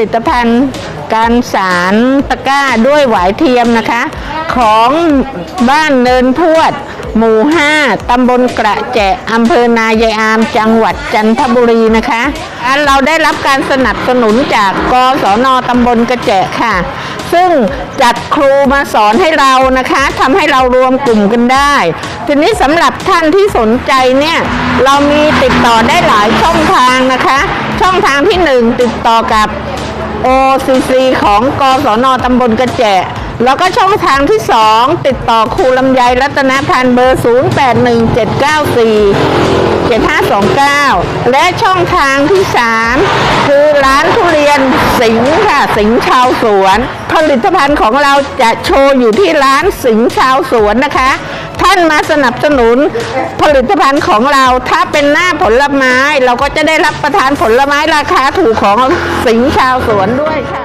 ลิตภัณฑ์การสารตะกร้าด้วยหวายเทียมนะคะ ของบ้านเนินพวด หมู่ 5 ตำบลกระแจะอำเภอนายายอาม จังหวัดจันทบุรีนะคะ เราได้รับการสนับสนุนจากกศนตำบลกระแจะค่ะ ซึ่งจัดครูมาสอนให้เรานะคะทำให้เรารวมกลุ่มกันได้ ทีนี้สำหรับท่านที่สนใจเนี่ย เรามีติดต่อได้หลายช่องทางนะคะ ช่องทางที่หนึ่งติดต่อกับ OCC ของกศนตำบลกระแจแล้วก็ช่องทางที่ 2 ติดต่อครูลำไยรัตนพันธ์เบอร์ 081794 7529 และช่องทางที่ 3 คือร้านทุเรียนสิงห์ค่ะ สิงห์ชาวสวน ผลิตภัณฑ์ของเราจะโชว์อยู่ที่ร้านสิงห์ชาวสวนนะคะ ท่านมาสนับสนุนผลิตภัณฑ์ของเรา ถ้าเป็นหน้าผลไม้ เราก็จะได้รับประทานผลไม้ราคาถูกของสิงชาวสวนด้วยค่ะ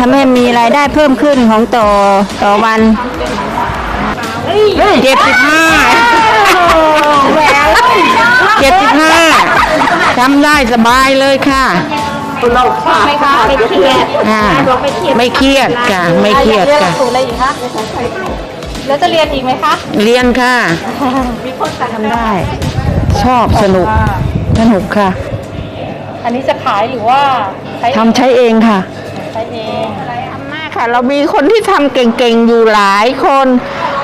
ทำให้มีรายได้เพิ่มขึ้นของต่อต่อวันเจ็ดสิบห้าเจ็ดสิบห้าทำได้สบายเลยค่ะไม่คะไม่เครียดอ่าไม่เครียดค่ะ ไม่เครียดเรียนหลัค่ะกสูตรอะไรอีกคะแล้วจะเรียนอีกไหมคะ เรียนค่ะทำได้ ชอบสนุก สนุกค่ะ อันนี้จะขายหรือว่าใช้ทำใช้เองค่ะใช้ เองทำมากค่ะ เรามีคนที่ทำเก่งๆอยู่หลายคน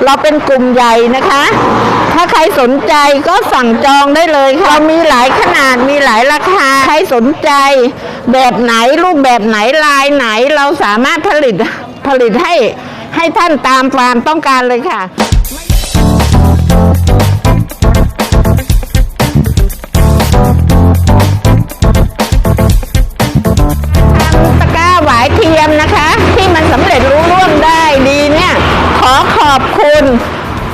เราเป็นกลุ่มใหญ่นะคะ ถ้าใครสนใจก็สั่งจองได้เลยค่ะเรามีหลายขนาดมีหลายราคา ใครสนใจ แบบไหนรูปแบบไหนลายไหนเราสามารถผลิตผลิตให้ให้ท่านตามความต้องการเลยค่ะ มนะคะ ที่มันสำเร็จรู้ร่วงได้ดีเนี่ย ขอขอบคุณ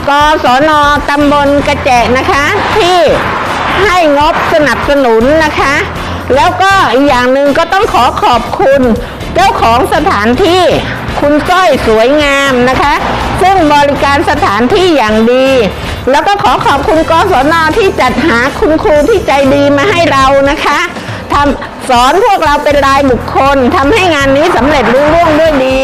กศนตำบลกระแจนะคะ ที่ให้งบสนับสนุนนะคะ แล้วก็อีกอย่างหนึ่งก็ต้องขอขอบคุณ เจ้าของสถานที่คุณก้อยสวยงามนะคะ ซึ่งบริการสถานที่อย่างดี แล้วก็ขอขอบคุณกศนที่จัดหาคุณครูที่ใจดีมาให้เรานะคะ สอนพวกเราเป็นรายบุคคลทำให้งานนี้สำเร็จรุ่ร่วงด้วยดี